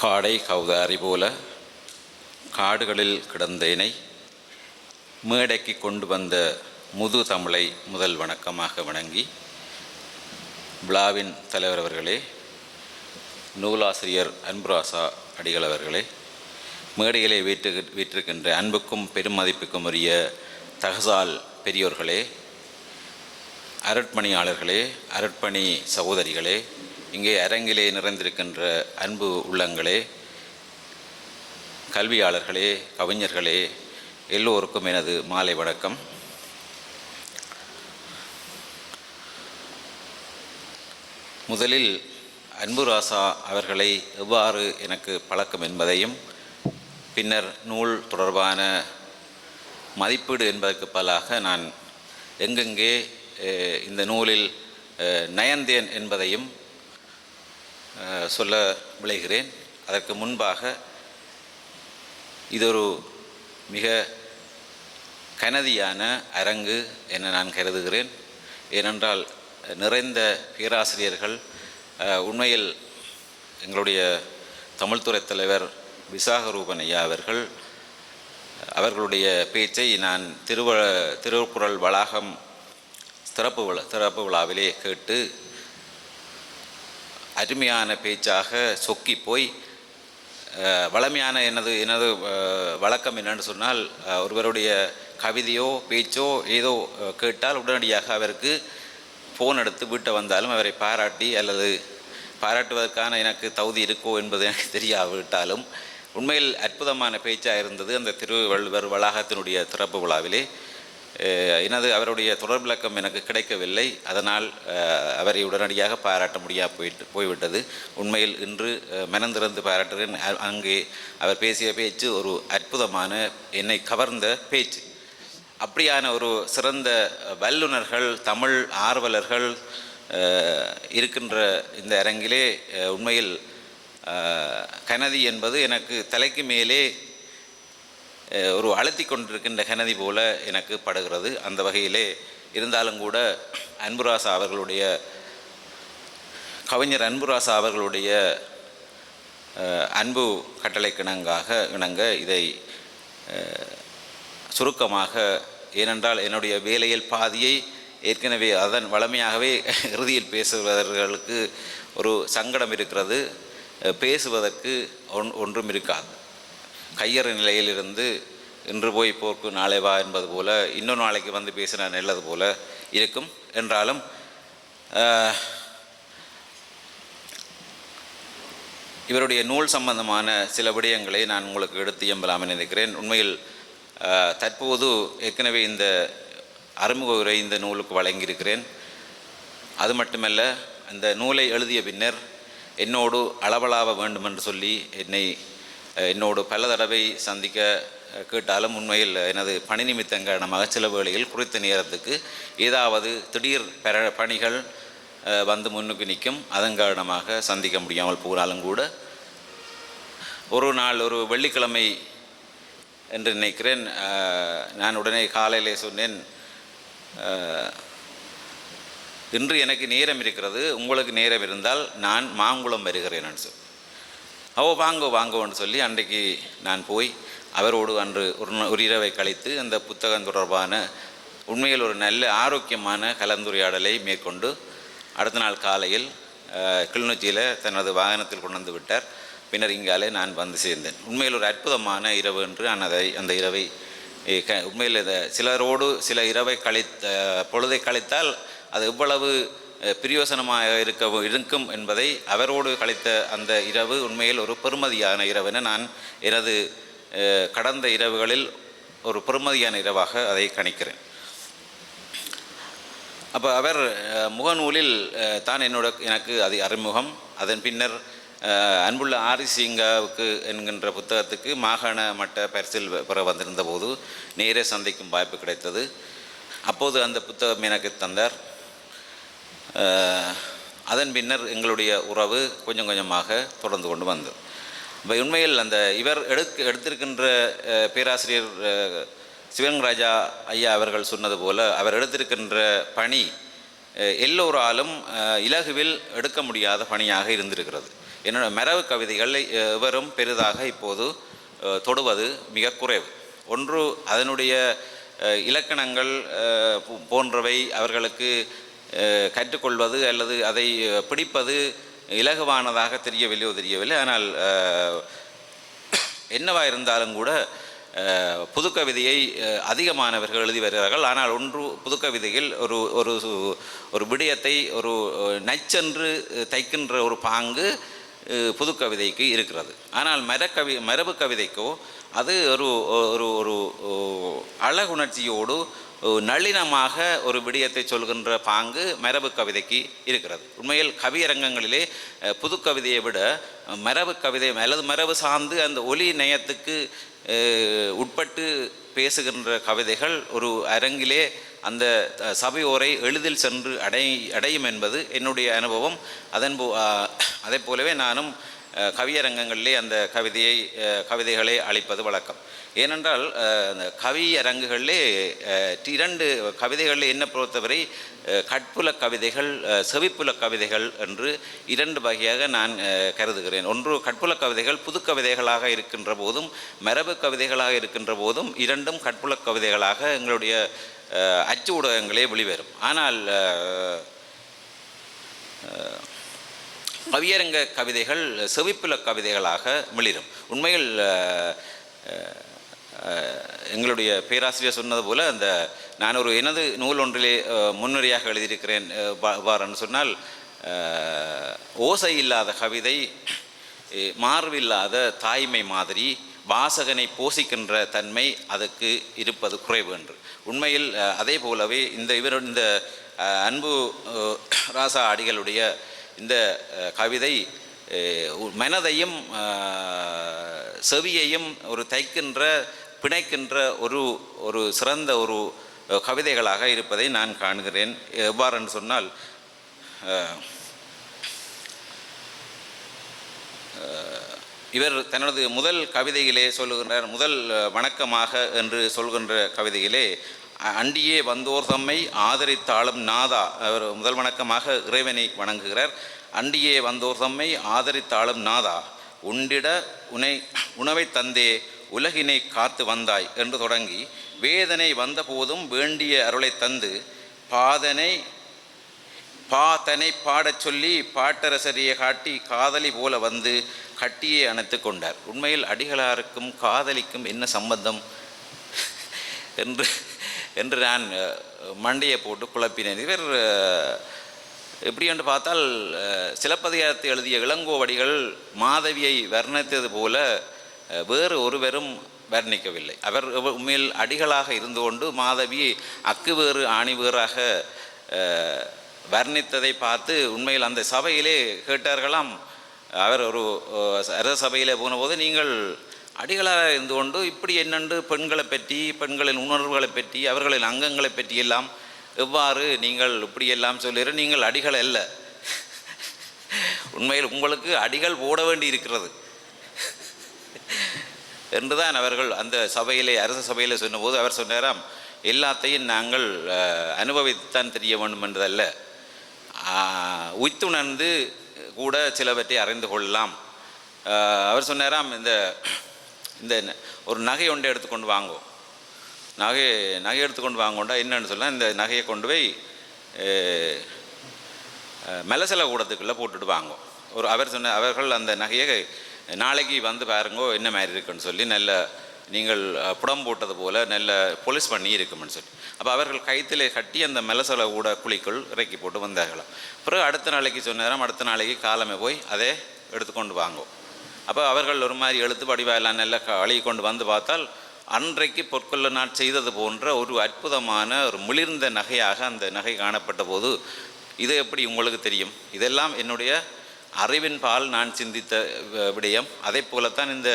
காடை கௌதாரி போல காடுகளில் கிடந்தேனை மேடைக்கு கொண்டு வந்த முது தமிழை முதல் வணக்கமாக வணங்கி விழாவின் தலைவர் அவர்களே நூலாசிரியர் அன்புராசா அடிகள் அவர்களே மேடையிலே வீட்டு வீற்றிருக்கின்ற அன்புக்கும் பெருமதிப்புக்கும் உரிய தகசால் பெரியோர்களே அருட்பணியாளர்களே அருட்பணி சகோதரிகளே இங்கே அரங்கிலே நிறைந்திருக்கின்ற அன்பு உள்ளங்களே கல்வியாளர்களே கவிஞர்களே எல்லோருக்கும் எனது மாலை வணக்கம். முதலில் அன்புராசா அவர்களை எவ்வாறு எனக்கு பழக்கம் என்பதையும் பின்னர் நூல் தொடர்பான மதிப்பீடு என்பதற்கு பலாக நான் எங்கெங்கே இந்த நூலில் நயந்தேன் என்பதையும் சொல்ல விளைகிறேன் அதற்கு முன்பாக இதொரு மிக கனதியான அரங்கு என நான் கருதுகிறேன். ஏனென்றால் நிறைந்த பேராசிரியர்கள் உண்மையில் எங்களுடைய தமிழ்துறை தலைவர் விசாகரூபன் ஐயா அவர்கள் அவர்களுடைய பேச்சை நான் திருவ திருக்குறள் வளாகம் திறப்பு விழா திறப்பு விழாவிலே கேட்டு அருமையான பேச்சாக சொக்கி போய் வளமையான எனது எனது வழக்கம் என்னன்னு சொன்னால் ஒருவருடைய கவிதையோ பேச்சோ ஏதோ கேட்டால் உடனடியாக அவருக்கு ஃபோன் எடுத்து வீட்டை வந்தாலும் அவரை பாராட்டி அல்லது பாராட்டுவதற்கான எனக்கு தகுதி இருக்கோ என்பது எனக்கு தெரியாவிட்டாலும் உண்மையில் அற்புதமான பேச்சாக இருந்தது அந்த திருவள்ளுவர் வளாகத்தினுடைய திறப்பு விழாவிலே. எனது அவருடைய தொடர் விளக்கம் எனக்கு கிடைக்கவில்லை. அதனால் அவரை உடனடியாக பாராட்ட முடியாது போயிட்டு போய்விட்டது. உண்மையில் இன்று மனந்திறந்து பாராட்டுகிறேன். அங்கே அவர் பேசிய பேச்சு ஒரு அற்புதமான என்னை கவர்ந்த பேச்சு. அப்படியான ஒரு சிறந்த வல்லுனர்கள் தமிழ் ஆர்வலர்கள் இருக்கின்ற இந்த அரங்கிலே உண்மையில் கனதி என்பது எனக்கு தலைக்கு மேலே ஒரு அழுத்தி கொண்டிருக்கின்ற கனதி போல எனக்கு படுகிறது. அந்த வகையிலே இருந்தாலும் கூட அன்புராசா அவர்களுடைய கவிஞர் அன்புராசா அவர்களுடைய அன்பு கட்டளைக்கிணங்காக இணங்க இதை சுருக்கமாக ஏனென்றால் என்னுடைய வேலையில் பாதியை ஏற்கனவே அதன் வளமையாகவே இறுதியில் பேசுபவர்களுக்கு ஒரு சங்கடம் இருக்கிறது. பேசுவதற்கு ஒன் ஒன்றும் இருக்காது. கையற நிலையிலிருந்து இன்று போய் போர்க்கு நாளை வா என்பது போல இன்னொரு நாளைக்கு வந்து பேசினா நல்லது போல இருக்கும். என்றாலும் இவருடைய நூல் சம்பந்தமான சில விடயங்களை நான் உங்களுக்கு எடுத்து எம்பலாம் நினைக்கிறேன். உண்மையில் தற்போது ஏற்கனவே இந்த அறிமுக உரை இந்த நூலுக்கு வழங்கியிருக்கிறேன். அது மட்டுமல்ல அந்த நூலை எழுதிய பின்னர் என்னோடு அளவலாவ வேண்டும் என்று சொல்லி என்னை என்னோடு பல தடவை சந்திக்க கேட்டாலும் உண்மையில் எனது பணி நிமித்தம் காரணமாக சில வேளையில் குறித்த நேரத்துக்கு ஏதாவது திடீர் பெற பணிகள் வந்து முன்னுக்கு நிற்கும் அதன் காரணமாக சந்திக்க முடியாமல் போனாலும் கூட ஒரு நாள் ஒரு வெள்ளிக்கிழமை என்று நினைக்கிறேன். நான் உடனே காலையிலே சொன்னேன் இன்று எனக்கு நேரம் இருக்கிறது உங்களுக்கு நேரம் இருந்தால் நான் மாங்குளம் வருகிறேன் சொல்லி ஓ வாங்கோ வாங்கோன்னு சொல்லி அன்றைக்கு நான் போய் அவரோடு அன்று ஒரு ஒரு இரவை கழித்து அந்த புத்தகம் தொடர்பான உண்மையில் ஒரு நல்ல ஆரோக்கியமான கலந்துரையாடலை மேற்கொண்டு அடுத்த நாள் காலையில் கிளிநொச்சியில் தனது வாகனத்தில் கொண்டு வந்து விட்டார். பின்னர் இங்காலே நான் வந்து சேர்ந்தேன். உண்மையில் ஒரு அற்புதமான இரவு என்று நான் அதை அந்த இரவை க உண்மையில் சிலரோடு சில இரவை கழித்த பொழுதை கழித்தால் அது எவ்வளவு பிரியோசனமாக இருக்க இருக்கும் என்பதை அவரோடு கழித்த அந்த இரவு உண்மையில் ஒரு பெருமதியான இரவென நான் எனது கடந்த இரவுகளில் ஒரு பெருமதியான இரவாக அதை கணிக்கிறேன். அப்போ அவர் முகநூலில் தான் என்னோட எனக்கு அது அறிமுகம். அதன் பின்னர் அன்புள்ள ஆரி சிங்காவுக்கு என்கின்ற புத்தகத்துக்கு மாகாண மட்ட பரிசில் பெற வந்திருந்த போது நேரே சந்திக்கும் வாய்ப்பு கிடைத்தது. அப்போது அந்த புத்தகம் எனக்கு தந்தார். அதன் பின்னர் எங்களுடைய உறவு கொஞ்சம் கொஞ்சமாக தொடர்ந்து கொண்டு வந்தது. இப்போ உண்மையில் அந்த இவர் எடுக்க எடுத்திருக்கின்ற பேராசிரியர் சிவங்கராஜா ஐயா அவர்கள் சொன்னது போல் அவர் எடுத்திருக்கின்ற பணி எல்லோராலும் இலகுவில் எடுக்க முடியாத பணியாக இருந்திருக்கிறது. என்னோட மரபு கவிதைகளை எவரும் பெரிதாக இப்போது தொடுவது மிக குறைவு. ஒன்று அதனுடைய இலக்கணங்கள் போ- போன்றவை அவர்களுக்கு கற்றுக்கொள்வது அல்லது அதை பிடிப்பது இலகுவானதாக தெரியவில்லையோ தெரியவில்லை. ஆனால் என்னவாக என்னவா இருந்தாலும் கூட அஹ், புதுக்கவிதையை அதிகமானவர்கள் எழுதி வருகிறார்கள். ஆனால் ஒன்று புதுக்கவிதையில் ஒரு ஒரு சு- ஒரு விடயத்தை ஒரு நைச்சென்று நச்சென்று தைக்கின்ற ஒரு பாங்கு புது புதுக்கவிதைக்கு இருக்கிறது. ஆனால் மரக்கவி மரபு கவிதைக்கோ அது ஒரு ஒரு ஒரு அழகுணர்ச்சியோடு நளினமாக ஒரு விடயத்தை சொல்கின்ற பாங்கு மரபு கவிதைக்கு இருக்கிறது. உண்மையில் கவியரங்கங்களிலே அஹ், புதுக்கவிதையை விட மரபு கவிதை அல்லது மரபு சார்ந்து அந்த ஒலி நயத்துக்கு உட்பட்டு பேசுகின்ற கவிதைகள் ஒரு அரங்கிலே அந்த சபையோரை எளிதில் சென்று அடை அடையும் என்பது என்னுடைய அனுபவம். அதன் போ அதே போலவே நானும் கவியரங்கங்களிலே அந்த கவிதையை கவிதைகளை அளிப்பது வழக்கம். ஏனென்றால் அந்த கவியரங்குகளிலே இரண்டு கவிதைகளில் என்ன பொறுத்தவரை கட்புல கவிதைகள் செவிப்புல கவிதைகள் என்று இரண்டு வகையாக நான் கருதுகிறேன். ஒன்று கட்புல கவிதைகள் புது கவிதைகளாக இருக்கின்ற போதும் மரபு கவிதைகளாக இருக்கின்ற போதும் இரண்டும் கட்புல கவிதைகளாக எங்களுடைய அச்சு ஊடகங்களே வெளிவரும். ஆனால் கவியரங்க கவிதைகள் செவிப்பில கவிதைகளாக மிளிரும். உண்மையில் எங்களுடைய பேராசிரியர் சொன்னது போல் அந்த நான் ஒரு எனது நூல் ஒன்றிலே முன்னுரையாக எழுதியிருக்கிறேன் வாரன்னு சொன்னால் ஓசை இல்லாத கவிதை மார்வில்லாத மார்பில்லாத தாய்மை மாதிரி வாசகனை போசிக்கின்ற தன்மை அதுக்கு இருப்பது குறைவு என்று. உண்மையில் அதே போலவே இந்த இவர் இந்த அன்பு ராசா அடிகளுடைய இந்த கவிதை மனதையும் செவியையும் ஒரு தைக்கின்ற பிணைக்கின்ற ஒரு ஒரு சிறந்த ஒரு கவிதைகளாக இருப்பதை நான் காண்கிறேன். எவ்வாறென்று சொன்னால் இவர் தனது முதல் கவிதையிலே சொல்லுகின்றார் முதல் வணக்கமாக என்று சொல்கின்ற கவிதையிலே அண்டியே வந்தோர் தம்மை ஆதரித்தாளும் நாதா அவர் முதல் வணக்கமாக இறைவனை வணங்குகிறார். அண்டியே வந்தோர் தம்மை ஆதரித்தாளும் நாதா உண்டிட உனை உணவை தந்தே உலகினை காத்து வந்தாய் என்று தொடங்கி வேதனை வந்தபோதும் வேண்டிய அருளை தந்து பாதனை பாதனை பாடச் சொல்லி பாட்டரசரியை காட்டி காதலி போல வந்து கட்டியே அணைத்து கொண்டார். உண்மையில் அடிகளாருக்கும் காதலிக்கும் என்ன சம்பந்தம்? என்று என்று நான் மண்டையை போட்டு குழப்பினேன். இவர் எப்படி என்று பார்த்தால் சிலப்பதிகாரத்தை எழுதிய இளங்கோவடிகள் மாதவியை வர்ணித்தது போல வேறு ஒருவரும் வர்ணிக்கவில்லை. அவர் உண்மையில் அடிகளாக இருந்து கொண்டு மாதவி அக்கு வேறு ஆணி வேறாக வர்ணித்ததை பார்த்து உண்மையில் அந்த சபையிலே கேட்டார்களாம். அவர் ஒரு அஹ், அரச சபையிலே போனபோது நீங்கள் அடிகளாக இருந்து கொண்டு இப்படி என்னென்று பெண்களை பற்றி பெண்களின் உணர்வுகளை பற்றி அவர்களின் அங்கங்களை பற்றி எல்லாம் எவ்வாறு நீங்கள் இப்படியெல்லாம் சொல்லுகிற நீங்கள் அடிகள் அல்ல. உண்மையில் உங்களுக்கு அடிகள் போட வேண்டி இருக்கிறது. என்றுதான் அவர்கள் அந்த சபையிலே அரச சபையில் சொன்னபோது அவர் சொன்னாராம் எல்லாத்தையும் நாங்கள் அனுபவித்துத்தான் தெரிய வேண்டும் என்றதல்ல. உய்த்துணர்ந்து கூட சிலவற்றை அறிந்து கொள்ளலாம். அவர் சொன்னாராம் இந்த இந்த ந- ஒரு நகை ஒன்றை எடுத்துக்கொண்டு வாங்கோ. நகை நகை எடுத்துக்கொண்டு வாங்கோண்டா என்னன்னு சொன்னால் இந்த நகையை கொண்டு போய் மெலசல கூடத்துக்குள்ளே போட்டுட்டு வாங்கோ. ஒரு அவர் சொன்ன அவர்கள் அந்த நகையை நாளைக்கு வந்து பாருங்கோ என்ன மாதிரி இருக்குன்னு சொல்லி நல்ல நீங்கள் புடம் போட்டது போல் நல்ல பொலிஸ் பண்ணி இருக்கும்னு சொல்லி. அப்போ அவர்கள் கைத்திலே கட்டி அந்த மெலசல கூட குழிக்குள் இறக்கி போட்டு வந்தார்களாம். பிறகு அடுத்த நாளைக்கு சொன்னாராம் அடுத்த நாளைக்கு காலமே போய் அதை எடுத்துக்கொண்டு வாங்கோ. அப்போ அவர்கள் ஒரு மாதிரி எழுத்து வடிவாயெல்லாம் நல்ல அழகி கொண்டு வந்து பார்த்தால் அன்றைக்கு பொற்கொள்ள நாட் செய்தது போன்ற ஒரு அற்புதமான ஒரு முளிர்ந்த நகையாக அந்த நகை காணப்பட்ட போது இது எப்படி உங்களுக்கு தெரியும்? இதெல்லாம் என்னுடைய அறிவின் பால் நான் சிந்தித்த விடயம். அதே போலத்தான் இந்த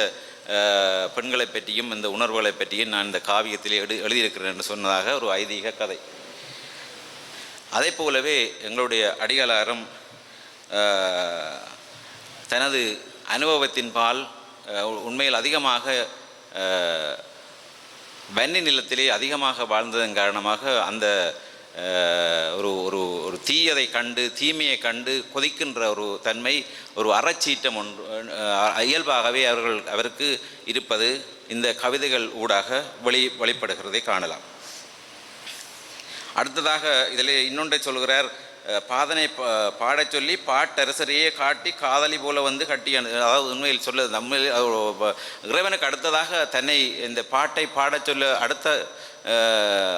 பெண்களை பற்றியும் இந்த உணர்வுகளை பற்றியும் நான் இந்த காவியத்தில் எழு எழுதியிருக்கிறேன் என்று சொன்னதாக ஒரு ஐதீக கதை. அதே போலவே எங்களுடைய அடிகளாரம் தனது அனுபவத்தின்பால் உண்மையில் அதிகமாக வன்னி நிலத்திலே அதிகமாக வாழ்ந்ததன் காரணமாக அந்த ஒரு ஒரு ஒரு தீயதை கண்டு தீமையை கண்டு கொதிக்கின்ற ஒரு தன்மை ஒரு அறச்சீட்டம் ஒன்று இயல்பாகவே அவர்கள் அவருக்கு இருப்பது இந்த கவிதைகள் ஊடாக வெளி வெளிப்படுகிறதை காணலாம். அடுத்ததாக இதில் இன்னொன்றை சொல்கிறார் பாதனை பா- பாடச் சொல்லி பாட்டரசரையே காட்டி காதலி போல வந்து கட்டி அதாவது உண்மையில் சொல்ல நம்ம இறைவனுக்கு அடுத்ததாக தன்னை இந்த பாட்டை பாடச் சொல்ல அடுத்த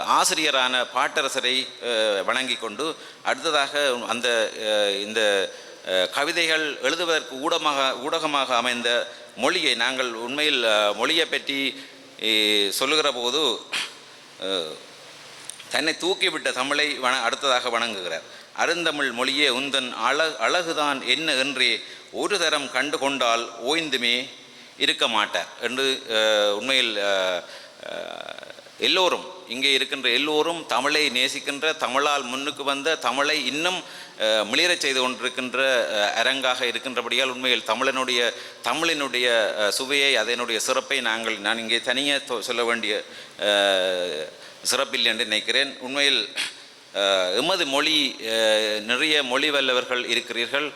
ஆசிரியரான பாட்டரசரை வணங்கி கொண்டு அடுத்ததாக அந்த இந்த கவிதைகள் எழுதுவதற்கு ஊடமாக ஊடகமாக அமைந்த மொழியை நாங்கள் உண்மையில் மொழியை பற்றி சொல்லுகிற போது தன்னை தூக்கிவிட்ட தமிழை வண அடுத்ததாக வணங்குகிறார். அருந்தமிழ் மொழியே உந்தன் அழ அழகுதான் என்ன என்றே ஒரு தரம் கண்டு கொண்டால் ஓய்ந்துமே இருக்க மாட்டார் என்று உண்மையில் எல்லோரும் இங்கே இருக்கின்ற எல்லோரும் தமிழை நேசிக்கின்ற தமிழால் முன்னுக்கு வந்த தமிழை இன்னும் மிளிரச் செய்து கொண்டிருக்கின்ற அரங்காக இருக்கின்றபடியால் உண்மையில் தமிழனுடைய தமிழினுடைய சுவையை அதனுடைய சிறப்பை நாங்கள் நான் இங்கே தனியாக சொல்ல வேண்டிய சிறப்பில்லை என்று நினைக்கிறேன். உண்மையில் எமது மொழி நிறைய மொழி வல்லவர்கள் இருக்கிறீர்கள்.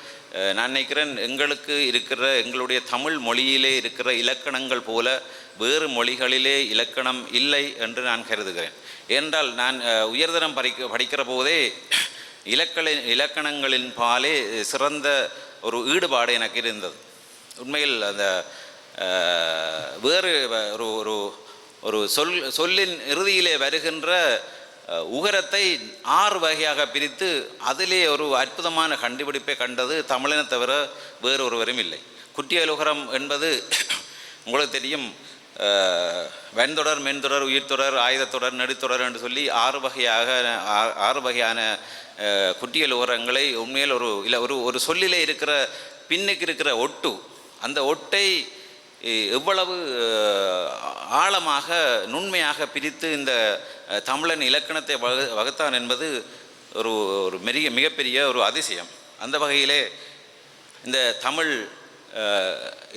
நான் நினைக்கிறேன் எங்களுக்கு இருக்கிற எங்களுடைய தமிழ் மொழியிலே இருக்கிற இலக்கணங்கள் போல வேறு மொழிகளிலே இலக்கணம் இல்லை என்று நான் கருதுகிறேன். ஏனென்றால் நான் உயர்தரம் படிக்க படிக்கிற போதே இலக்கண இலக்கணங்களின் பாலே சிறந்த ஒரு ஈடுபாடு எனக்கு இருந்தது. உண்மையில் அந்த வேறு ஒரு ஒரு ஒரு சொல் சொல்லின் இறுதியிலே வருகின்ற உகரத்தை ஆறு வகையாக பிரித்து அதிலே ஒரு அற்புதமான கண்டுபிடிப்பை கண்டது தமிழினை தவிர வேறு ஒருவரும் இல்லை. குட்டியலுகரம் என்பது உங்களுக்கு தெரியும் வெண்தொடர் மென்தொடர் உயிர்த்தொடர் ஆயுதத்தொடர் நெடுத்தொடர் என்று சொல்லி ஆறு வகையாக ஆ- ஆறு வகையான குட்டியல் உரங்களை உண்மையில் ஒரு இல்லை ஒரு ஒரு சொல்லிலே இருக்கிற பின்னுக்கு இருக்கிற ஒட்டு அந்த ஒட்டை எவ்வளவு ஆழமாக நுண்மையாக பிரித்து இந்த தமிழன் இலக்கணத்தை வகு வகுத்தான் என்பது ஒரு ஒரு மெரிய மிகப்பெரிய ஒரு அதிசயம். அந்த வகையிலே இந்த தமிழ்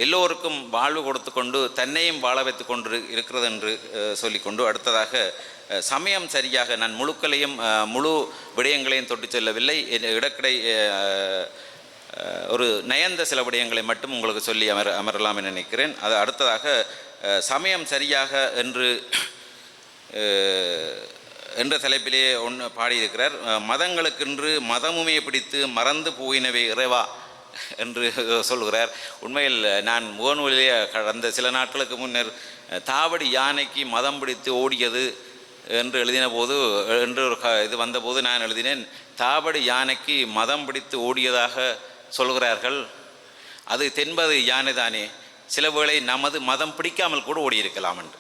எல்லோருக்கும் வாழ்வு கொடுத்து கொண்டு தன்னையும் வாழ வைத்து கொண்டு இருக்கிறது என்று சொல்லிக்கொண்டு அடுத்ததாக சமயம் சரியாக நான் முழுக்களையும் முழு விடயங்களையும் தொட்டு செல்லவில்லை. என் இடக்கடை ஒரு நயந்த சில விடயங்களை மட்டும் உங்களுக்கு சொல்லி அமர அமரலாம் என நினைக்கிறேன். அது அடுத்ததாக சமயம் சரியாக என்று என்ற தலைப்பிலே ஒன்று பாடியிருக்கிறார். மதங்களுக்கென்று மதமுமே பிடித்து மறந்து போயினவை இறைவா என்று சொல்கிறார். உண்மையில் நான் முகநூலிலே கடந்த சில நாட்களுக்கு முன்னர் தாவடி யானைக்கு மதம் பிடித்து ஓடியது என்று எழுதின போது என்று ஒரு க இது வந்தபோது நான் எழுதினேன் தாவடி யானைக்கு மதம் பிடித்து ஓடியதாக சொல்கிறார்கள் அது தென்பது யானை தானே சில வேளை நமது மதம் பிடிக்காமல் கூட ஓடியிருக்கலாம் என்று.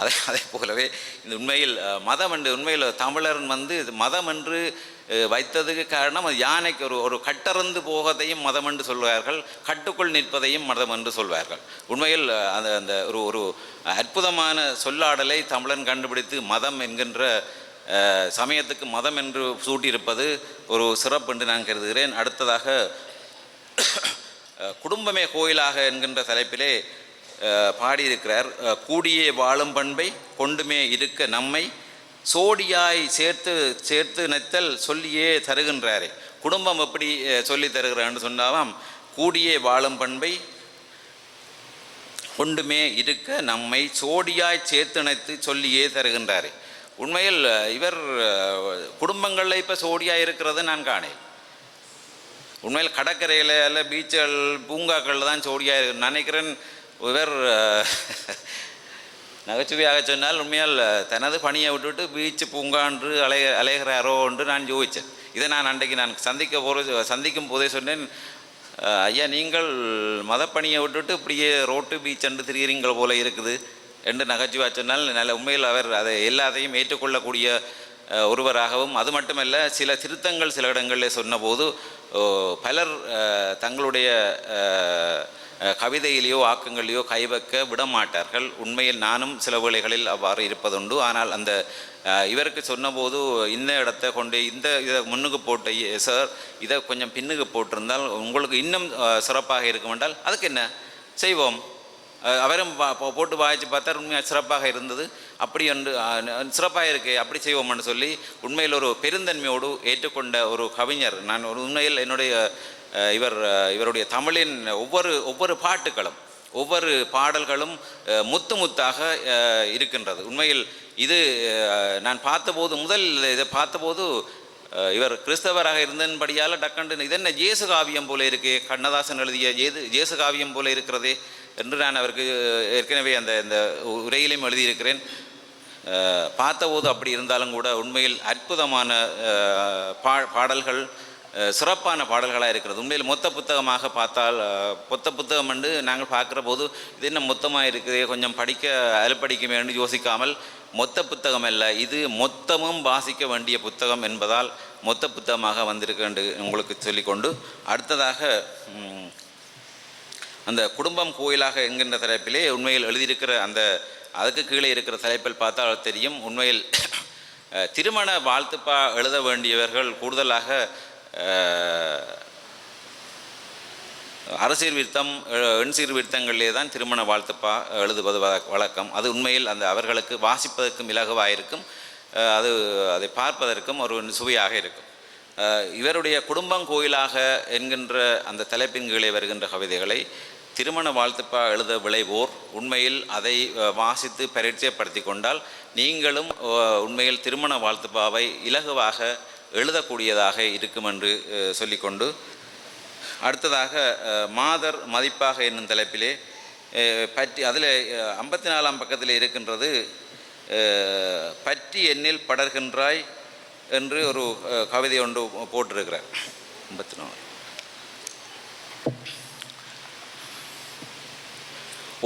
அதே அதே போலவே இந்த உண்மையில் மதம் என்று உண்மையில் தமிழன் வந்து மதம் என்று வைத்ததுக்கு காரணம் அது யானைக்கு ஒரு ஒரு கட்டறந்து போவதையும் மதம் என்று சொல்வார்கள் கட்டுக்குள் நிற்பதையும் மதம் என்று சொல்வார்கள். உண்மையில் அந்த அந்த ஒரு ஒரு அற்புதமான சொல்லாடலை தமிழன் கண்டுபிடித்து மதம் என்கின்ற சமயத்துக்கு மதம் என்று சூட்டியிருப்பது ஒரு சிறப்பு என்று நான் கருதுகிறேன். அடுத்ததாக குடும்பமே கோயிலாக என்கின்ற தலைப்பிலே பாடியிருக்கிறார். கூடியே வாழும் பண்பை கொண்டுமே இருக்க நம்மை சோடியாய் சேர்த்து சேர்த்து நைத்தல் சொல்லியே தருகின்றாரே. குடும்பம் எப்படி சொல்லி தருகிறான்னு சொன்னாலாம் கூடியே வாழும் பண்பை கொண்டுமே இருக்க நம்மை சோடியாய் சேர்த்து சேர்த்துணைத்து சொல்லியே தருகின்றாரே. உண்மையில் இவர் குடும்பங்களில் இப்போ சோடியாக இருக்கிறது நான் காணேன். உண்மையில் கடற்கரையில் அல்ல பீச்சுகள் பூங்காக்களில் தான் சோடியாக இருக்கு. நினைக்கிறேன் இவர் நகைச்சுவையாக சொன்னால் உண்மையால் தனது பணியை விட்டுவிட்டு பீச்சு பூங்கான்று அலைய அலைகிறாரோ என்று நான் யோசித்தேன் இதை நான் அன்றைக்கு நான் சந்திக்க போகிற சந்திக்கும் போதே சொன்னேன் ஐயா நீங்கள் மதப்பணியை விட்டுட்டு இப்படியே ரோட்டு பீச் என்று திரிகிறீங்கள் போல இருக்குது. என்று நகைச்சுவா சொன்னால் நல்ல உண்மையில் அவர் அதை எல்லாத்தையும் ஏற்றுக்கொள்ளக்கூடிய ஒருவராகவும் அது மட்டுமல்ல சில திருத்தங்கள் சில இடங்களில் சொன்னபோது பலர் தங்களுடைய கவிதையிலேயோ ஆக்கங்களிலேயோ கைவக்க விடமாட்டார்கள். உண்மையில் நானும் சில வேளைகளில் அவ்வாறு இருப்பதுண்டு. ஆனால் அந்த இவருக்கு சொன்னபோது இந்த இடத்த கொண்டு இந்த இதை முன்னுக்கு போட்ட சார் இதை கொஞ்சம் பின்னுக்கு போட்டிருந்தால் உங்களுக்கு இன்னும் சிறப்பாக இருக்கும் என்றால் அதுக்கு என்ன? செய்வோம். அவரும் போட்டு வாய்ச்சி பார்த்தா உண்மையாக சிறப்பாக இருந்தது. அப்படி ஒன்று சிறப்பாக இருக்கே அப்படி செய்வோம்னு சொல்லி உண்மையில் ஒரு பெருந்தன்மையோடு ஏற்றுக்கொண்ட ஒரு கவிஞர். நான் ஒரு உண்மையில் என்னுடைய இவர் இவருடைய தமிழின் ஒவ்வொரு ஒவ்வொரு பாட்டுகளும் ஒவ்வொரு பாடல்களும் முத்து முத்தாக இருக்கின்றது. உண்மையில் இது நான் பார்த்தபோது முதல் இதை பார்த்தபோது இவர் கிறிஸ்தவராக இருந்தன்படியால் டக்கண்டு இதென்ன ஜேசு காவியம் போல இருக்கே கண்ணதாசன் எழுதிய ஜேது ஜேசு காவியம் போல இருக்கிறதே என்று நான் அவருக்கு ஏற்கனவே அந்த இந்த உரையிலையும் எழுதியிருக்கிறேன். பார்த்தபோது அப்படி இருந்தாலும் கூட உண்மையில் அற்புதமான பா பாடல்கள் சிறப்பான பாடல்களாக இருக்கிறது. உண்மையில் மொத்த புத்தகமாக பார்த்தால் மொத்த புத்தகம் என்று நாங்கள் பார்க்குற போது இது என்ன மொத்தமாக இருக்குது கொஞ்சம் படிக்க அலுப்படிக்குமே என்று யோசிக்காமல் மொத்த புத்தகம் அல்ல இது மொத்தமும் வாசிக்க வேண்டிய புத்தகம் என்பதால் மொத்த புத்தகமாக வந்திருக்கு என்று உங்களுக்கு சொல்லிக்கொண்டு அடுத்ததாக அந்த குடும்பம் கோயிலாக என்கின்ற தலைப்பிலே உண்மையில் எழுதியிருக்கிற அந்த அதுக்கு கீழே இருக்கிற தலைப்பில் பார்த்தால் தெரியும். உண்மையில் திருமண வாழ்த்துப்பா எழுத வேண்டியவர்கள் கூடுதலாக அஹ், அரசீர்விருத்தம் எண் சீர்விருத்தங்களிலே தான் திருமண வாழ்த்துப்பா எழுதுவது வழக்கம். அது உண்மையில் அந்த அவர்களுக்கு வாசிப்பதற்கும் இலகுவாக இருக்கும் அது அதை பார்ப்பதற்கும் ஒரு சுவையாக இருக்கும். இவருடைய குடும்பம் கோயிலாக என்கின்ற அந்த தலைப்பின் கீழே வருகின்ற கவிதைகளை திருமண வாழ்த்துப்பா எழுத விளைவோர் உண்மையில் அதை வாசித்து பரிச்சயப்படுத்தி கொண்டால் நீங்களும் உண்மையில் திருமண வாழ்த்துப்பாவை இலகுவாக எழுதக்கூடியதாக இருக்கும் என்று சொல்லிக்கொண்டு அடுத்ததாக மாதர் மதிப்பாக என்னும் தலைப்பிலே பற்றி அதில் ஐம்பத்தி நாலாம் பக்கத்தில் இருக்கின்றது பற்றி எண்ணில் படர்கின்றாய் என்று ஒரு கவிதை ஒன்று போட்டிருக்கிறார். ஐம்பத்தி நாலு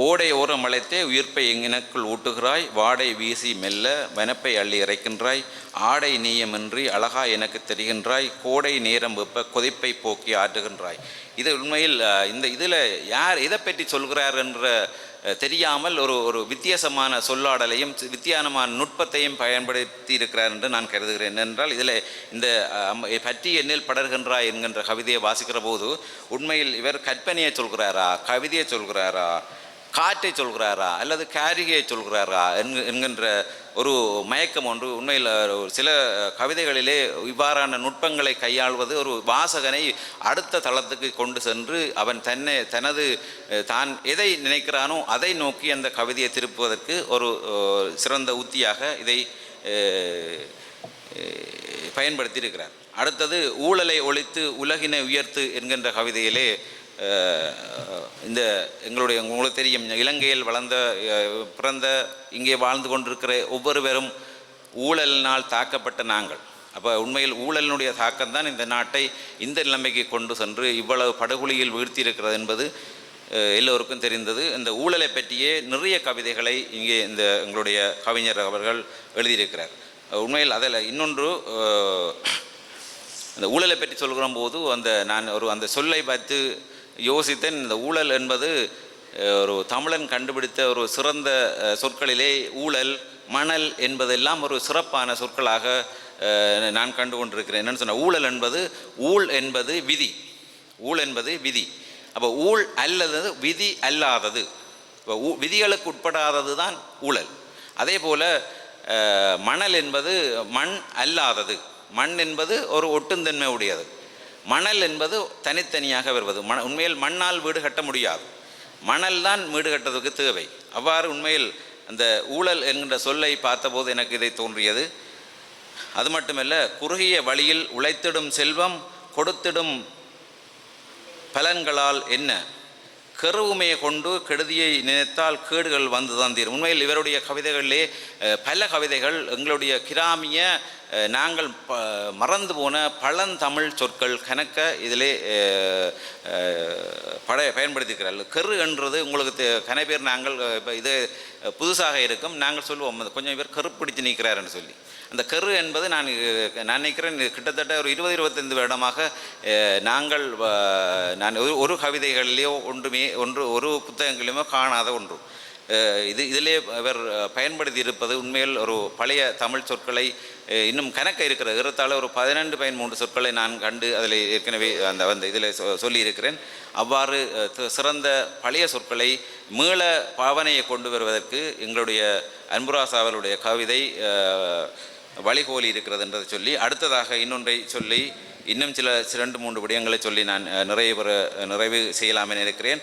ஓடை ஓரம் அழைத்தே உயிர்ப்பை எங்கினக்குள் ஊட்டுகிறாய் வாடை வீசி மெல்ல வனப்பை அள்ளி இறைக்கின்றாய் ஆடை நீயமின்றி அழகா எனக்கு தெரிகின்றாய் கோடை நேரம் வெப்ப கொதிப்பை போக்கி ஆற்றுகின்றாய். இது உண்மையில் இந்த இதில் யார் எதை பற்றி சொல்கிறார் என்ற தெரியாமல் ஒரு ஒரு வித்தியாசமான சொல்லாடலையும் வித்தியாசமான நுட்பத்தையும் பயன்படுத்தி இருக்கிறார் என்று நான் கருதுகிறேன். என்றால் இதில் இந்த பற்றி எண்ணில் படர்கின்றாய் என்கின்ற கவிதையை வாசிக்கிற போது உண்மையில் இவர் கற்பனையை சொல்கிறாரா கவிதையை சொல்கிறாரா காற்றை சொல்கிறாரா அல்லது காரிகையை சொல்கிறாரா என்கின்ற ஒரு மயக்கம் ஒன்று உண்மையில் ஒரு சில கவிதைகளிலே இவ்வாறான நுட்பங்களை கையாள்வது ஒரு வாசகனை அடுத்த தளத்துக்கு கொண்டு சென்று அவன் தன்னை தனது தான் எதை நினைக்கிறானோ அதை நோக்கி அந்த கவிதையை திருப்புவதற்கு ஒரு சிறந்த உத்தியாக இதை பயன்படுத்தியிருக்கிறார். அடுத்தது ஊழலை ஒழித்து உலகினை உயர்த்து என்கின்ற கவிதையிலே இந்த எங்களுடைய உங்களுக்கு தெரியும் இலங்கையில் வளர்ந்த பிறந்த இங்கே வாழ்ந்து கொண்டிருக்கிற ஒவ்வொருவரும் ஊழலினால் தாக்கப்பட்ட நாங்கள். அப்போ உண்மையில் ஊழலினுடைய தாக்கம்தான் இந்த நாட்டை இந்த நிலைமைக்கு கொண்டு சென்று இவ்வளவு படுகொலியில் வீழ்த்தியிருக்கிறது என்பது எல்லோருக்கும் தெரிந்தது. இந்த ஊழலை பற்றியே நிறைய கவிதைகளை இங்கே இந்த எங்களுடைய கவிஞர் அவர்கள் எழுதியிருக்கிறார். உண்மையில் அதில் இன்னொன்று அந்த ஊழலை பற்றி சொல்கிற போது அந்த நான் ஒரு அந்த சொல்லை பார்த்து யோசித்தேன். இந்த ஊழல் என்பது ஒரு தமிழன் கண்டுபிடித்த ஒரு சிறந்த சொற்களிலே ஊழல் மணல் என்பதெல்லாம் ஒரு சிறப்பான சொற்களாக நான் கண்டு கொண்டிருக்கிறேன் என்னென்னு சொன்ன ஊழல் என்பது ஊழ் என்பது விதி. ஊழ் என்பது விதி. அப்போ ஊழ் அல்லது விதி அல்லாதது. இப்போ ஊ விதிகளுக்கு உட்படாதது தான் ஊழல். அதே போல் மணல் என்பது மண் அல்லாதது. மண் என்பது ஒரு ஒட்டுந்தன்மை உடையது மணல் என்பது தனித்தனியாக வருவது. மண உண்மையில் மண்ணால் வீடு கட்ட முடியாது. மணல் தான் வீடு கட்டுறதுக்கு தேவை. அவ்வாறு உண்மையில் அந்த ஊழல் என்கின்ற சொல்லை பார்த்தபோது எனக்கு இதை தோன்றியது. அது மட்டுமல்ல குறுகிய வழியில் உழைத்திடும் செல்வம் கொடுத்திடும் பலன்களால் என்ன? கருவுமையை கொண்டு கெடுதியை நினைத்தால் கேடுகள் வந்து தான் தீரும். உண்மையில் இவருடைய கவிதைகளிலே பல கவிதைகள் எங்களுடைய கிராமிய நாங்கள் ப மறந்து போன பழந்தமிழ் சொற்கள் கணக்க இதிலே அஹ், பட பயன்படுத்திக்கிறார்கள் கரு என்றது உங்களுக்கு தெ- கன பேர் நாங்கள் இப்போ இது புதுசாக இருக்கும். நாங்கள் சொல்லுவோம் கொஞ்சம் பேர் கருப்பிடித்து நிற்கிறாருன்னு சொல்லி. அந்த கரு என்பது நான் நான் நினைக்கிறேன் கிட்டத்தட்ட ஒரு இருபது இருபத்தைந்து வருடமாக நாங்கள் நான் ஒரு ஒரு கவிதைகளிலேயோ ஒன்றுமே ஒன்று ஒரு புத்தகங்களிலுமோ காணாத ஒன்று. இது இதிலே அவர் பயன்படுத்தி இருப்பது உண்மையில் ஒரு பழைய தமிழ் சொற்களை இன்னும் கணக்க இருக்கிற ஏறத்தாழ ஒரு பதினெண்டு பதிமூன்று சொற்களை நான் கண்டு அதில் ஏற்கனவே அந்த அந்த இதில் சொ- சொல்லியிருக்கிறேன். அவ்வாறு சிறந்த பழைய சொற்களை மீள பாவனையை கொண்டு வருவதற்கு எங்களுடைய அன்புராசா அவருடைய கவிதை வழிகோலி இருக்கிறது என்றதை சொல்லி அடுத்ததாக இன்னொன்றை சொல்லி இன்னும் சில இரண்டு மூன்று விடயங்களை சொல்லி நான் அஹ், நிறைவு பெற நிறைவு செய்யலாம் என இருக்கிறேன்.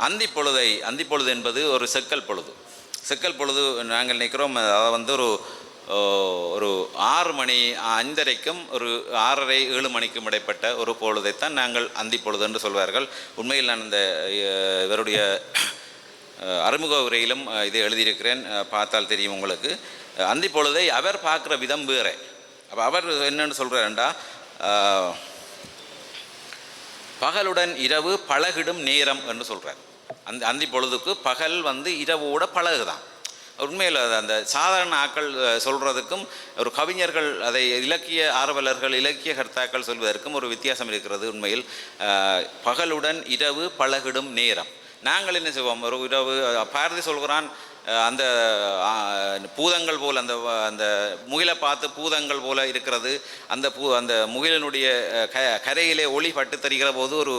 அந்தி பொழுதை அந்தி பொழுது என்பது ஒரு செக்கல் பொழுது. செக்கல் பொழுது நாங்கள் நிற்கிறோம். அதை வந்து ஒரு ஒரு ஆறு மணி ஐந்தரைக்கும் ஒரு ஆறரை ஏழு மணிக்கும் இடைப்பட்ட ஒரு பொழுதைத்தான் நாங்கள் அந்தி பொழுது என்று சொல்வார்கள். உண்மையில் நான் இந்த இவருடைய அறிமுக உரையிலும் இதை எழுதியிருக்கிறேன். பார்த்தால் தெரியும் உங்களுக்கு. அந்தி பொழுதை அவர் பார்க்குற விதம் வேறு. அப்போ அவர் என்னென்னு சொல்கிறாருண்டா பகலுடன் இரவு பழகிடும் நேரம் என்று சொல்கிறார் அந்த அந்தி பொழுதுக்கு பகல் வந்து இரவோட பழகுதான். உண்மையில் அந்த சாதாரண ஆக்கள் சொல்கிறதுக்கும் சொல்றதுக்கும் ஒரு கவிஞர்கள் அதை இலக்கிய ஆர்வலர்கள் இலக்கிய கர்த்தாக்கள் சொல்வதற்கும் ஒரு வித்தியாசம் இருக்கிறது உண்மையில். பகலுடன் இரவு பழகிடும் நேரம். நாங்கள் என்ன செய்வோம்? ஒரு இரவு பாரதி சொல்கிறான் அந்த பூதங்கள் போல் அந்த அந்த முகிலை பார்த்து பூதங்கள் போல இருக்கிறது. அந்த பூ அந்த முகிலினுடைய க கரையிலே ஒளி பட்டு தெரிகிற போது ஒரு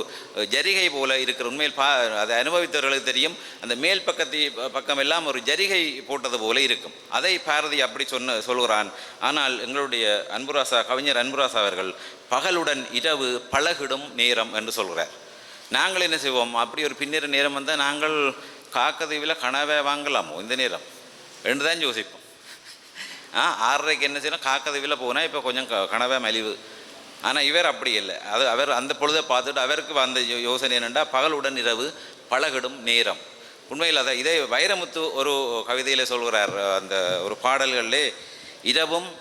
ஜரிகை போல இருக்கிற உண்மையில் பா அதை அனுபவித்தவர்களுக்கு தெரியும். அந்த மேல் பக்கத்தை பக்கம் எல்லாம் ஒரு ஜரிகை போட்டது போல இருக்கும். அதை பாரதி அப்படி சொன்ன சொல்கிறான். ஆனால் எங்களுடைய அன்புராசா கவிஞர் அன்புராசா அவர்கள் பகலுடன் இரவு பழகிடும் நேரம் என்று சொல்கிறார். நாங்கள் என்ன செய்வோம்? அப்படி ஒரு பின்னிற நேரம் வந்தால் நாங்கள் காக்கதீவில் கனவை வாங்கலாமோ? இந்த நேரம். ரெண்டு தான் யோசிப்போம். ஆ ஆறரைக்கு என்ன செய்யணும்? காக்கதீவில் போனால் இப்போ கொஞ்சம் க- கனவை மலிவு. ஆனால் இவர் அப்படி இல்லை. அது அவர் அந்த பொழுதை பார்த்துட்டு அவருக்கு வந்த யோசனை என்னென்னா பகலுடன் இரவு பழகிடும் நேரம். உண்மையில் அதை இதே வைரமுத்து ஒரு கவிதையில் சொல்கிறார். அந்த ஒரு பாடல்களிலே இரவும்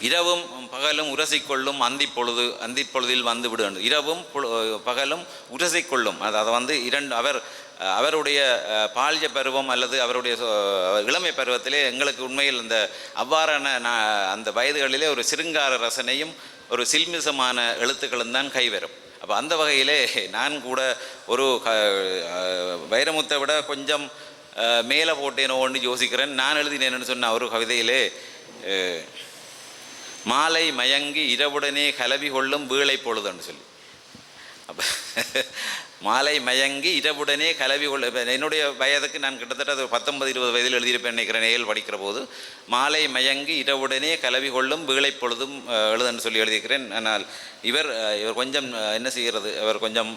இரவும் பகலும் உரசிக்கொள்ளும் அந்தி பொழுது அந்தி பொழுதில் வந்து விடும் இரவும் பகலும் பகலும் உரசிக்கொள்ளும். அது அதை வந்து இரண்டு அவர் அவருடைய பால்ய பருவம் அல்லது அவருடைய இளமை பருவத்திலே எங்களுக்கு உண்மையில் அந்த அவ்வாறான அந்த வயதுகளிலே ஒரு சிருங்கார ரசனையும் ஒரு சில்மிசமான எழுத்துக்களும் தான் கைவரும். அப்போ அந்த வகையிலே நான் கூட ஒரு வைரமுத்தை விட கொஞ்சம் மேலே மேலே போட்டேனோன்னு யோசிக்கிறேன். நான் எழுதினேன்னு சொன்ன ஒரு கவிதையிலே மாலை மயங்கி இரவுடனே கலவி கொள்ளும் வீளை பொழுதுன்னு சொல்லி. அப்போ மாலை மயங்கி இரவுடனே கலவி கொள்ள என்னுடைய வயதுக்கு நான் கிட்டத்தட்ட அது பத்தொன்பது இருபது வயதில் எழுதியிருப்பேன் நினைக்கிறேன் ஏழு படிக்கிற போது. மாலை மயங்கி இரவுடனே கலவி கொள்ளும் வீளை பொழுதும் எழுதுன்னு சொல்லி எழுதியிருக்கிறேன். ஆனால் இவர் இவர் கொஞ்சம் என்ன செய்கிறது? இவர் கொஞ்சம்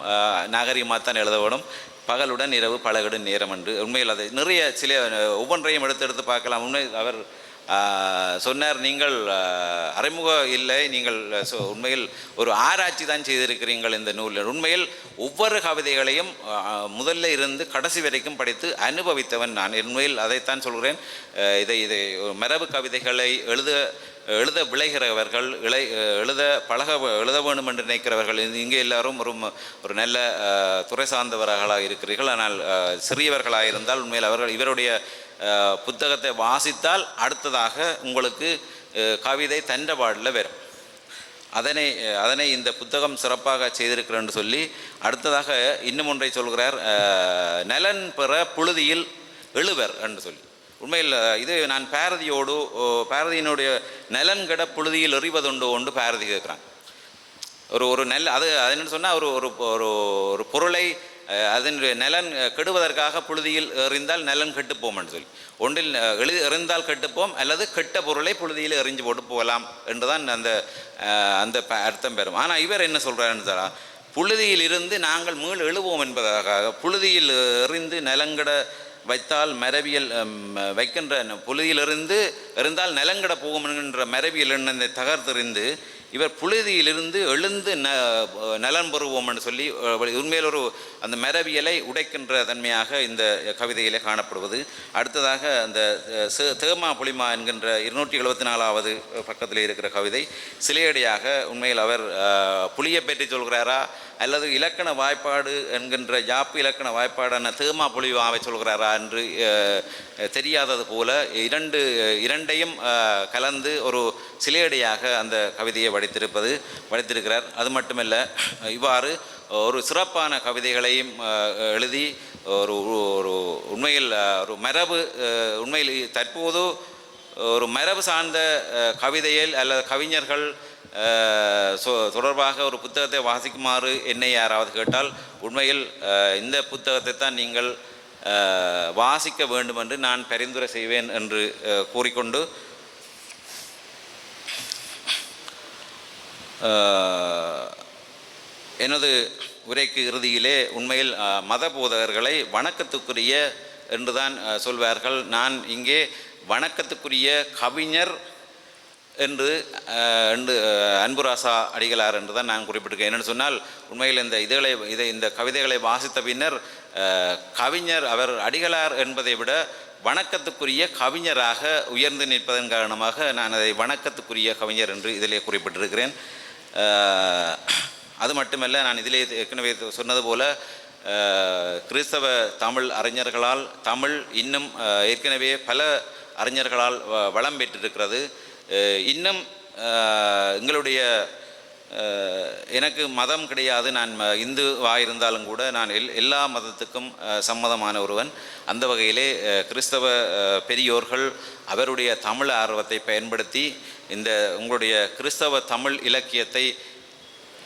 நாகரிகமாகத்தான் எழுதப்படும் எழுத வேணும். பகலுடன் இரவு பழகுடன் நேரம் என்று. உண்மையில் அது நிறைய சில ஒவ்வொன்றையும் எடுத்து எடுத்து பார்க்கலாம். உண்மை அவர் சொன்னார் நீங்கள் அறிமுகம் இல்லை நீங்கள் உண்மையில் ஒரு ஆராய்ச்சி தான் செய்திருக்கிறீர்கள் இந்த நூலில். உண்மையில் ஒவ்வொரு கவிதைகளையும் முதல்ல இருந்து கடைசி வரைக்கும் படித்து அனுபவித்தவன் நான். உண்மையில் அதைத்தான் சொல்கிறேன். இதை இதை மரபு கவிதைகளை எழுத எழுத விளைகிறவர்கள் இளை எழுத பழக எழுத வேண்டும் என்று நினைக்கிறவர்கள் இங்கே எல்லாரும் ஒரு ஒரு நல்ல துறை சார்ந்தவர்களாக இருக்கிறீர்கள். ஆனால் சிறியவர்களாக இருந்தால் உண்மையில் அவர்கள் இவருடைய புத்தகத்தை வாசித்தால் அடுத்ததாக உங்களுக்கு கவிதை தண்டபாடில் வரும். அதனை அதனை இந்த புத்தகம் சிறப்பாக செய்திருக்கிறேன்னு சொல்லி அடுத்ததாக இன்னும் ஒன்றை சொல்கிறார் நலன் பெற புழுதியில் எழுவர் என்று சொல்லி. உண்மையில் இது நான் பாரதியோடு பாரதியினுடைய நலன் கெட புழுதியில் எறிவதுண்டு ஒன்று பாரதி கேட்குறான் ஒரு ஒரு நெல் அது அது என்னன்னு சொன்னால் ஒரு ஒரு ஒரு ஒரு பொருளை அதனுடைய நலன் கெடுவதற்காக புழுதியில் எறிந்தால் நலன் கெட்டுப்போம்னு சொல்லி. ஒன்றில் எழு எறிந்தால் கெட்டுப்போம் அல்லது கெட்ட பொருளை புழுதியில் எறிஞ்சு போட்டு போகலாம் என்றுதான் அந்த அந்த அர்த்தம் பெறும். ஆனால் இவர் என்ன சொல்கிறாருன்னு தரா புழுதியில் இருந்து நாங்கள் மீள் எழுவோம் என்பதற்காக புழுதியில் எறிந்து நலங்கட வைத்தால் மரபியல் வைக்கின்ற புழுதியிலிருந்து இருந்தால் நிலங்கட போகும் என்கின்ற மரபியல் எண்ணத்தை தகர்த்தெறிந்து இவர் புழுதியிலிருந்து எழுந்து ந நலன் பெறுவோம்னு சொல்லி உண்மையில் ஒரு அந்த மரபியலை உடைக்கின்ற தன்மையாக இந்த கவிதையிலே காணப்படுவது. அடுத்ததாக அந்த சே- தேமா புலிமா என்கின்ற இருநூற்றி எழுபத்தி நாலாவது பக்கத்தில் இருக்கிற கவிதை. சிலையடியாக உண்மையில் அவர் அஹ், புலியை பற்றி சொல்கிறாரா? அல்லது இலக்கண வாய்ப்பாடு என்கின்ற ஜாப்பு இலக்கண வாய்ப்பாடான தேமா புலிவாவை சொல்கிறாரா என்று தெரியாதது போல இரண்டு இரண்டையும் கலந்து ஒரு சிலையடியாக அந்த கவிதையை வடித்திருப்பது வடித்திருக்கிறார். அது மட்டுமல்ல இவ்வாறு ஒரு சிறப்பான கவிதைகளையும் எழுதி ஒரு ஒரு உண்மையில் ஒரு மரபு உண்மையில் தற்போது ஒரு மரபு சார்ந்த கவிதையில் அல்லது கவிஞர்கள் சொ- தொடர்பாக ஒரு புத்தகத்தை வாசிக்குமாறு என்னை யாராவது கேட்டால் உண்மையில் இந்த புத்தகத்தை தான் நீங்கள் வாசிக்க வேண்டும் என்று நான் பரிந்துரை செய்வேன் என்று கூறிக்கொண்டு எனது உரைக்கு இறுதியிலே உண்மையில் மத போதகர்களை வணக்கத்துக்குரிய என்றுதான் சொல்வார்கள். நான் இங்கே வணக்கத்துக்குரிய கவிஞர் என்று அஹ், என்று அன்புராசா அடிகளார் என்று தான் நான் குறிப்பிட்டிருக்கேன். என்னென்னு சொன்னால் உண்மையில் இந்த இதழை இதை இந்த கவிதைகளை வாசித்த பின்னர் கவிஞர் அவர் அடிகளார் என்பதை விட வணக்கத்துக்குரிய கவிஞராக உயர்ந்து நிற்பதன் காரணமாக நான் அதை வணக்கத்துக்குரிய கவிஞர் என்று இதிலே குறிப்பிட்டிருக்கிறேன். அது மட்டுமல்ல நான் இதிலே ஏற்கனவே சொன்னது போல கிறிஸ்தவ தமிழ் அறிஞர்களால் தமிழ் இன்னும் ஏற்கனவே பல அறிஞர்களால் வ- வளம் பெற்றிருக்கிறது. இன்னும் எங்களுடைய எனக்கு மதம் கிடையாது. நான் ம- இந்துவாக இருந்தாலும் கூட நான் எல் எல்லா மதத்துக்கும் சம்மதமான ஒருவன். அந்த வகையிலே கிறிஸ்தவ பெரியோர்கள் அவருடைய தமிழ் ஆர்வத்தை பயன்படுத்தி இந்த உங்களுடைய கிறிஸ்தவ தமிழ் இலக்கியத்தை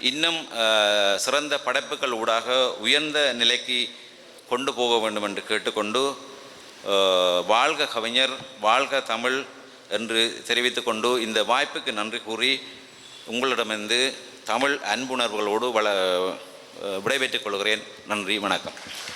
இன்னும் சிறந்த படைப்புகள் ஊடாக உயர்ந்த நிலைக்கு கொண்டு போக வேண்டும் என்று கேட்டுக்கொண்டு வாழ்க கவிஞர் வாழ்க தமிழ் என்று தெரிவித்துக்கொண்டு இந்த வாய்ப்புக்கு நன்றி கூறி உங்களிடமிருந்து தமிழ் அன்புணர்வுகளோடு வள விடைபெற்றுக் கொள்கிறேன். நன்றி வணக்கம்.